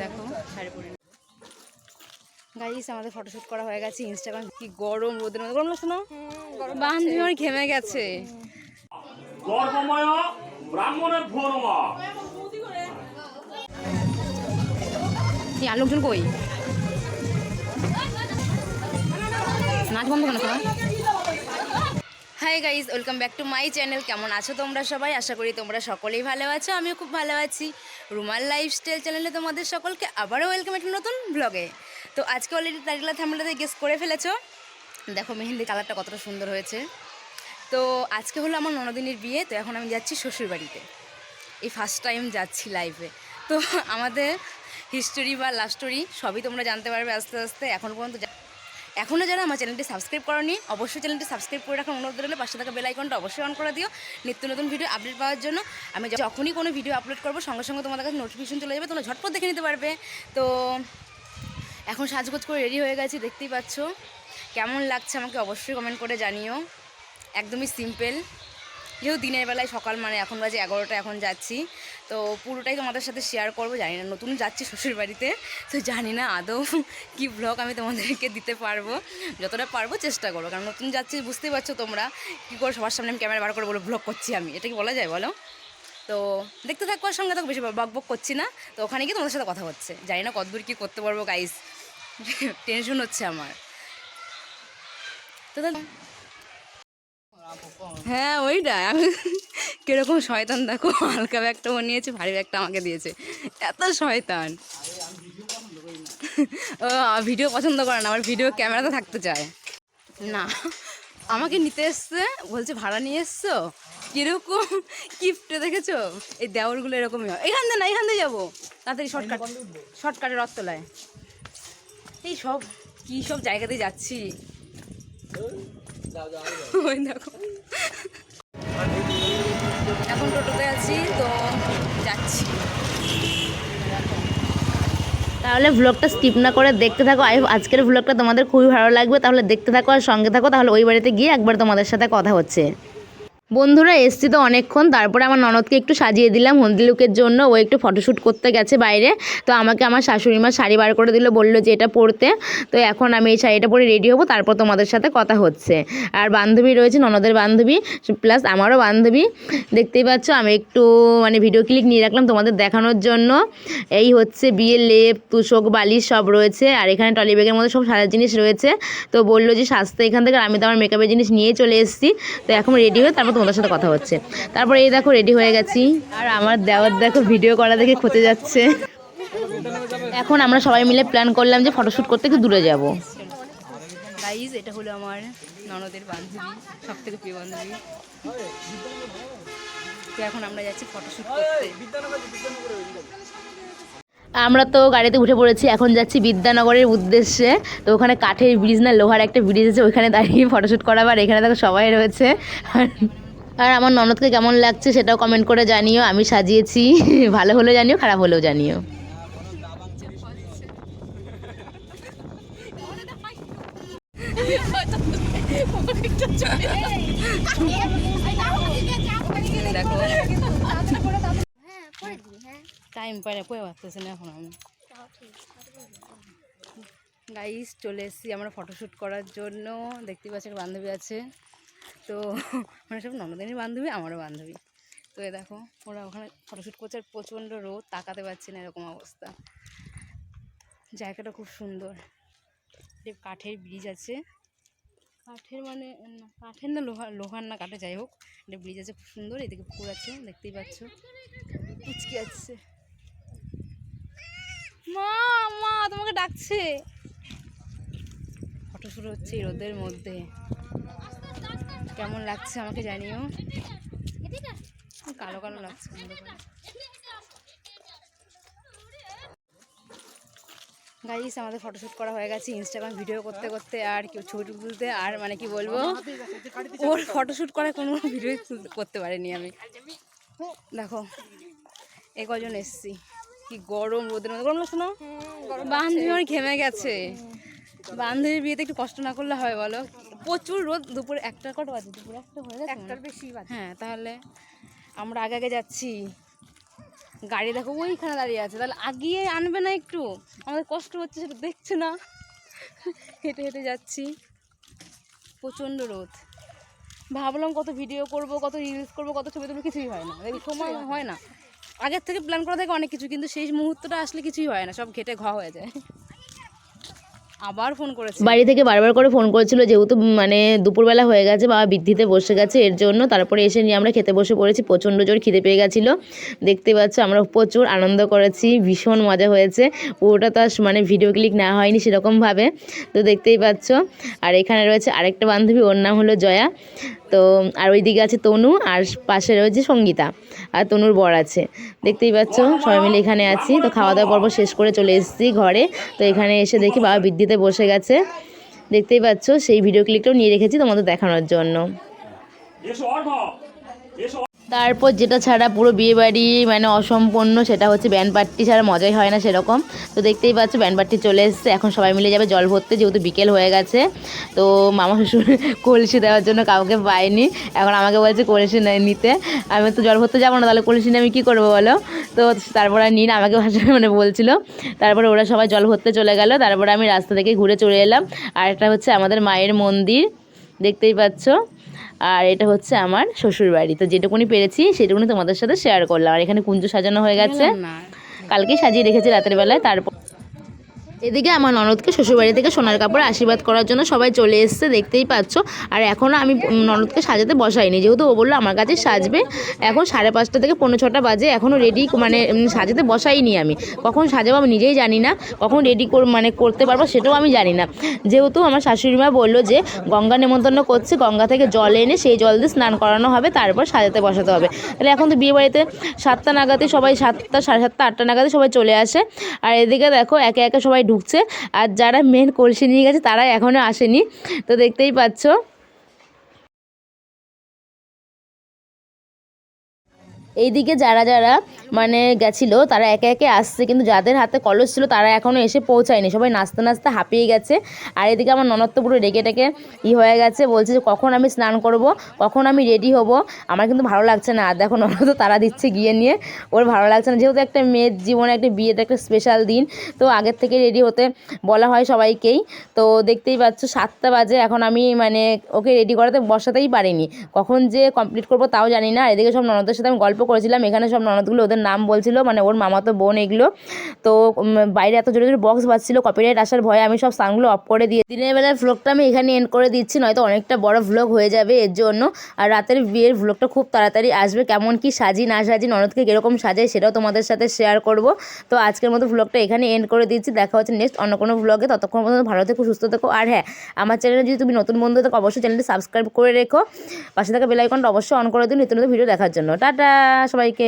দেখো শাড়ি পরে গাইস আমাদের ফটোশুট করা হয়ে গেছে ইনস্টাগ্রাম কি গরম রোদের মধ্যে। গরম লাগছে না? বান্ধবী আমার ঘেমে গেছে। ভোরমা আর লোকজন কই? নাচ বন্ধ কেন সবাই। Hi guys welcome back to my channel কেমন আছো তোমরা সবাই? আশা করি তোমরা সকলেই ভালো আছো, আমিও খুব ভালো আছি। রুমাল লাইফস্টাইল চ্যানেলে তোমাদের সকলকে আবারও ওয়েলকাম একটা নতুন ব্লগে তো আজকে অলরেডি টাইটেল থামলাতে গেস করে ফেলেছো। দেখো মেহেন্দি কালারটা কতটা সুন্দর হয়েছে। তো আজকে হলো আমার ননদিনীর বিয়ে, তো এখন আমি যাচ্ছি শ্বশুরবাড়িতে। এই ফার্স্ট টাইম যাচ্ছি লাইভে তো আমাদের হিস্টোরি বা লাভ স্টোরি সবই তোমরা জানতে পারবে আস্তে আস্তে। এখন পর্যন্ত এখনও যারা আমার চ্যানেলটি সাবস্ক্রাইব করনি, অবশ্যই চ্যানেলটি সাবস্ক্রাইব করে রাখার অনুরোধ রইলে। পাশে থাকা বেল আইকনটা অবশ্যই অন করে দিও। নিত্য নতুন ভিডিও আপডেট পাওয়ার জন্য আমি যখনই কোনো ভিডিও আপলোড করব, সঙ্গে সঙ্গে তোমাদের কাছে নোটিফিকেশন চলে যাবে, তোমরা ঝটপট দেখে নিতে পারবে। তো এখন সাজগোজ করে রেডি হয়ে গেছি, দেখতেই পাচ্ছ। কেমন লাগছে আমাকে অবশ্যই কমেন্ট করে জানিও। একদমই সিম্পল যেহেতু দিনের বেলায় সকাল মানে এখন বাজে এগারোটা, এখন যাচ্ছি। তো পুরোটাই তোমাদের সাথে শেয়ার করব। জানি না, নতুন যাচ্ছি শ্বশুর বাড়িতে তো জানি না আদৌ কি ব্লগ আমি তোমাদেরকে দিতে পারব। যতটা পারব চেষ্টা করব। কারণ নতুন যাচ্ছি, বুঝতেই পারছ তোমরা কী করে সবার সামনে আমি ক্যামেরা বার করে বলো ব্লগ করছি আমি। এটা কি বলা যায় বলো? তো দেখতে থাকো আর সঙ্গে থাকো, বেশি বক বক করছি না। তো ওখানে গিয়ে তোমাদের সাথে কথা হচ্ছে। জানি না কতদূর কী করতে পারব গাইস টেনশন হচ্ছে আমার। তো হ্যাঁ ওইটা আমি কীরকম শয়তান দেখো, হালকা ব্যাগটা ও নিয়েছে ভারী ব্যাগটা আমাকে দিয়েছে। এত শয়তান। ও ভিডিও পছন্দ করে না আমার ভিডিও ক্যামেরাতে থাকতে চায়। না, আমাকে নিতে এসছে, বলছে, ভাড়া নিয়ে এসছো? কীরকম গিফটে দেখেছ? এই দেওয়ারগুলো এরকমই হয়। এখান দিয়ে না, এখান দিয়ে যাব। তাড়াতাড়ি শর্টকাট শর্টকাটে রথতলায়। এই সব, কী সব জায়গাতে যাচ্ছি। এখন টোটোতে আছি, তো যাচ্ছি। তাহলে ভ্লগটা স্কিপ না করে দেখতে থাকো। আজকের ভ্লগটা তোমাদের খুবই ভালো লাগবে। তাহলে দেখতে থাকো আর সঙ্গে থাকো। তাহলে ওই বাড়িতে গিয়ে একবার তোমাদের সাথে কথা হচ্ছে। বন্ধুরা এসছি তো অনেকক্ষণ, তারপরে আমার ননদকে একটু সাজিয়ে দিলাম, হলদি লুকের জন্য, ও একটু ফটোশ্যুট করতে গেছে বাইরে, তো আমাকে আমার শাশুড়ি মা শাড়ি বার করে দিল, বলল যে এটা পরতে, তো এখন আমি এই শাড়িটা পরে রেডি হব, তারপর তোমাদের সাথে কথা হচ্ছে। আর বান্ধবী রয়েছে, ননদের বান্ধবী প্লাস আমারও বান্ধবী, দেখতেই পাচ্ছ, আমি একটু মানে ভিডিও ক্লিক নিয়ে রাখলাম তোমাদের দেখানোর জন্য। এই হচ্ছে বিয়ের লেপ, তুষক, বালিশ সব রয়েছে, আর এখানে টলি ব্যাগের মধ্যে সব সাজার জিনিস রয়েছে, তো বলল যে সাজতে এখান থেকে আমি তো আমার মেকআপের জিনিস নিয়ে চলে এসেছি, তো এখন রেডি হয়ে তারপর তোমাদের সাথে কথা হচ্ছে। তারপরে এই দেখো রেডি হয়ে গেছি। আর আমার দেওয়ার দেখো ভিডিও করা দেখে খোঁজে যাচ্ছে। এখন আমরা সবাই মিলে প্ল্যান করলাম যে ফটোশ্যুট করতে একটু দূরে যাব। গাইজ এটা হলো আমার ননদের বান্ধবী সব থেকে প্রিয় বান্ধবী। তো এখন আমরা যাচ্ছি ফটোশ্যুট করতে। আমরা তো গাড়িতে উঠে পড়েছি এখন যাচ্ছি বিদ্যানগরের উদ্দেশ্যে। তো ওখানে কাঠের ব্রিজ না লোহার একটা ব্রিজ আছে ওইখানে দাঁড়িয়ে ফটোশ্যুট করাবার। এখানে দেখো সবাই রয়েছে। আর আর আমার ননদকে কেমন লাগছে সেটাও কমেন্ট করে জানিও। আমি সাজিয়েছি। ভালো হলেও জানিও, খারাপ হলেও জানিও। টাইম কয়ে পারতেছে না এখন আমি? গাইস চলে এসেছি আমরা ফটোশ্যুট করার জন্য। দেখতে পাচ্ছি একটা বান্ধবী আছে। তো মানে সব ননদিনীর বান্ধবী, আমারও বান্ধবী। তো এ দেখো, ওরা ওখানে ফটোশ্যুট করছে, আর প্রচণ্ড রোদ, তাকাতে পারছি না এরকম অবস্থা। জায়গাটা খুব সুন্দর। কাঠের ব্রিজ আছে। কাঠের মানে কাঠের না লোহার লোহার না কাঠে যাই হোক। একটা ব্রিজ আছে, খুব সুন্দর। এদিকে পুকুর আছে, দেখতেই পাচ্ছ। পুচকি আছে। মা মা, তোমাকে ডাকছে। ফটো শুরু হচ্ছে এই রোদের মধ্যে। কেমন লাগছে আমাকে জানিও? কালো কালো লাগছে। গাইস আমাদের ফটোশ্যুট করা হয়ে গেছে ইনস্টাগ্রাম ভিডিও করতে করতে আর কেউ ছবি তুলতে আর মানে কি বলব? ওর ফটোশ্যুট করার কোনো ভিডিও করতে পারিনি আমি। দেখো এ কজন এসছি। কি গরম রোদের মধ্যে। গরম লাগছে না? বান্ধবী আমার ঘেমে গেছে। বান্ধবীর বিয়েতে একটু কষ্ট না করলে হয় বলো? প্রচুর রোদ দুপুরে একটা কটা বাজে? দুপুরে একটা হয়ে গেছে একটার বেশি হ্যাঁ তাহলে আমরা আগে আগে যাচ্ছি। গাড়ি দেখো ওইখানে দাঁড়িয়ে আছে। তাহলে আগিয়ে আনবে না একটু? আমাদের কষ্ট হচ্ছে সেটা দেখছে না। হেঁটে হেঁটে যাচ্ছি। প্রচণ্ড রোদ। ভাবলাম কত ভিডিও করব কত রিলস করব কত ছবি তুলবো কিছুই হয় না। সময় হয় না। আগের থেকে প্ল্যান করা থাকে অনেক কিছু কিন্তু সেই মুহূর্তটা আসলে কিছুই হয় না। সব ঘেটে ঘ হয়ে যায়। আবার ফোন করেছে। বাড়ি থেকে বারবার করে ফোন করেছিল, যেহেতু মানে দুপুরবেলা হয়ে গেছে, বাবা বৃদ্ধিতে বসে গেছে, এর জন্য। তারপরে এসে নিয়ে আমরা খেতে বসে পড়েছি, প্রচণ্ড জোর খিদে পেয়ে গেছিল। দেখতে পাচ্ছ, আমরা প্রচুর আনন্দ করেছি, ভীষণ মজা হয়েছে। পুরোটা তো মানে ভিডিও ক্লিক না হয়নি সেরকমভাবে। তো দেখতেই পাচ্ছ, আর এখানে রয়েছে আরেকটা বান্ধবী, ওর নাম হলো জয়া। তো আর ওই দিকে আছে তনু আর পাশে রয়েছে সঙ্গীতা আর তনুর বর আছে। দেখতেই পাচ্ছ, সবাই মিলে এখানে আছি। তো খাওয়া দাওয়া পর্ব শেষ করে চলে এসেছি ঘরে। তো এখানে এসে দেখি বাবা বৃদ্ধিতে বসে গেছে। দেখতেই পাচ্ছ, সেই ভিডিও ক্লিপটাও নিয়ে রেখেছি তোমাদের দেখানোর জন্য। তারপর যেটা ছাড়া পুরো বিয়ে বাড়ি মানে অসম্পূর্ণ, সেটা হচ্ছে ব্যান্ড পার্টি ছাড়া মজাই হয় না সেরকম। তো দেখতেই পাচ্ছ, ব্যান্ড পার্টি চলে এসেছে, এখন সবাই মিলে যাবে জল ভরতে, যেহেতু বিকেল হয়ে গেছে। তো মামা শ্বশুর কলসি দেওয়ার জন্য কাউকে পাইনি এখন আমাকে বলছে কলসি নিতে। আমি তো জল ভরতে যাব না, তাহলে কলসি নিয়ে আমি কী করব বলো? তো তারপর আর নিন আমাকে ভাষা মানে বলছিল। তারপরে ওরা সবাই জল ভরতে চলে গেল, তারপরে আমি রাস্তা থেকে ঘুরে চলে এলাম। আর একটা হচ্ছে আমাদের মায়ের মন্দির, দেখতেই পাচ্ছ। আর এটা হচ্ছে আমার শ্বশুর বাড়ি তো যেটুকুনি পেরেছি সেটুকুনি তোমাদের সাথে শেয়ার করলাম। আর এখানে কুঞ্জ সাজানো হয়ে গেছে। কালকে কালকেই সাজিয়ে রেখেছি রাতের বেলায়। তারপর এদিকে আমার ননদকে শ্বশুরবাড়ি থেকে সোনার কাপড় আশীর্বাদ করার জন্য সবাই চলে এসছে, দেখতেই পাচ্ছ। আর এখনও আমি ননদকে সাজাতে বসাইনি, যেহেতু ও বলল আমার কাছে সাজবে। এখন সাড়ে পাঁচটা থেকে পনেরো ছটা বাজে এখনও রেডি মানে সাজাতে বসাইনি আমি। কখন সাজাবো আমি নিজেই জানি না, কখন রেডি মানে করতে পারব সেটাও আমি জানি না। যেহেতু আমার শাশুড়ি মা বলল যে গঙ্গা নেমন্তন্ন করছে, গঙ্গা থেকে জল এনে সেই জল দিয়ে স্নান করানো হবে, তারপর সাজাতে বসাতে হবে। তাহলে এখন তো বিয়েবাড়িতে সাতটা নাগাদে সবাই সাতটা, সাড়ে সাতটা, আটটা নাগাদে সবাই চলে আসে। আর এদিকে দেখো একে একে সবাই ঢুকছে। আর যারা মেন কলসি নিয়ে গেছে তারা এখনও আসেনি। তো দেখতেই পাচ্ছ। এইদিকে যারা যারা মানে গেছিল, তারা একে একে আসছে, কিন্তু যাদের হাতে কলস ছিল, তারা এখনও এসে পৌঁছায়নি। সবাই নাচতে নাচতে হাঁপিয়ে গেছে। আর এদিকে আমার ননদ পুরো ডেকে টেকে ই হয়ে গেছে, বলছে যে, কখন আমি স্নান করব? কখন আমি রেডি হব? আমার কিন্তু ভালো লাগছে না। আর দেখো, ননদ তারা দিচ্ছে গিয়ে নিয়ে। ওর ভালো লাগছে না। যেহেতু একটা মেয়ের জীবনে, একটা বিয়েতে একটা স্পেশাল দিন, তো আগের থেকে রেডি হতে বলা হয় সবাইকেই। তো দেখতেই পাচ্ছ, সাতটা বাজে। এখন আমি মানে ওকে রেডি করাতে বসাতেই পারিনি। কখন যে কমপ্লিট করব তাও জানি না। আর এদিকে সব ননদের সাথে আমি গল্প করেছিলাম। এখানে সব ননদগুলো ওদের নাম বলছিল মানে ওর মামাতো বোন এগুলো। তো বাইরে এত জোরে জোরে বক্স বাজছিল কপিরাইট আসার ভয়ে আমি সব সাউন্ডগুলো অফ করে দিয়ে দিনের বেলার ভ্লগটা আমি এখানে এন্ড করে দিচ্ছি, নয়তো অনেকটা বড় ভ্লগ হয়ে যাবে এর জন্য। আর রাতের বিয়ের ভ্লগটা খুব তাড়াতাড়ি আসবে, কেমন কি সাজি না সাজি, ননদকে কীরকম সাজাই সেটাও তোমাদের সাথে শেয়ার করব। তো আজকের মতো ভ্লগটা এখানে এন্ড করে দিচ্ছি, দেখা হচ্ছে নেক্সট অন্য কোনো ভ্লগে ততক্ষণ পর্যন্ত ভালো থেকো, সুস্থ থেকো। আর হ্যাঁ আমার চ্যানেলে যদি তুমি নতুন বন্ধু থাকো, অবশ্যই চ্যানেলটি সাবস্ক্রাইব করে রেখো। পাশে থাকা বেল আইকনটা অবশ্যই অন করে দিন নিত্য নতুন ভিডিও দেখার জন্য। টাটা, সবাইকে।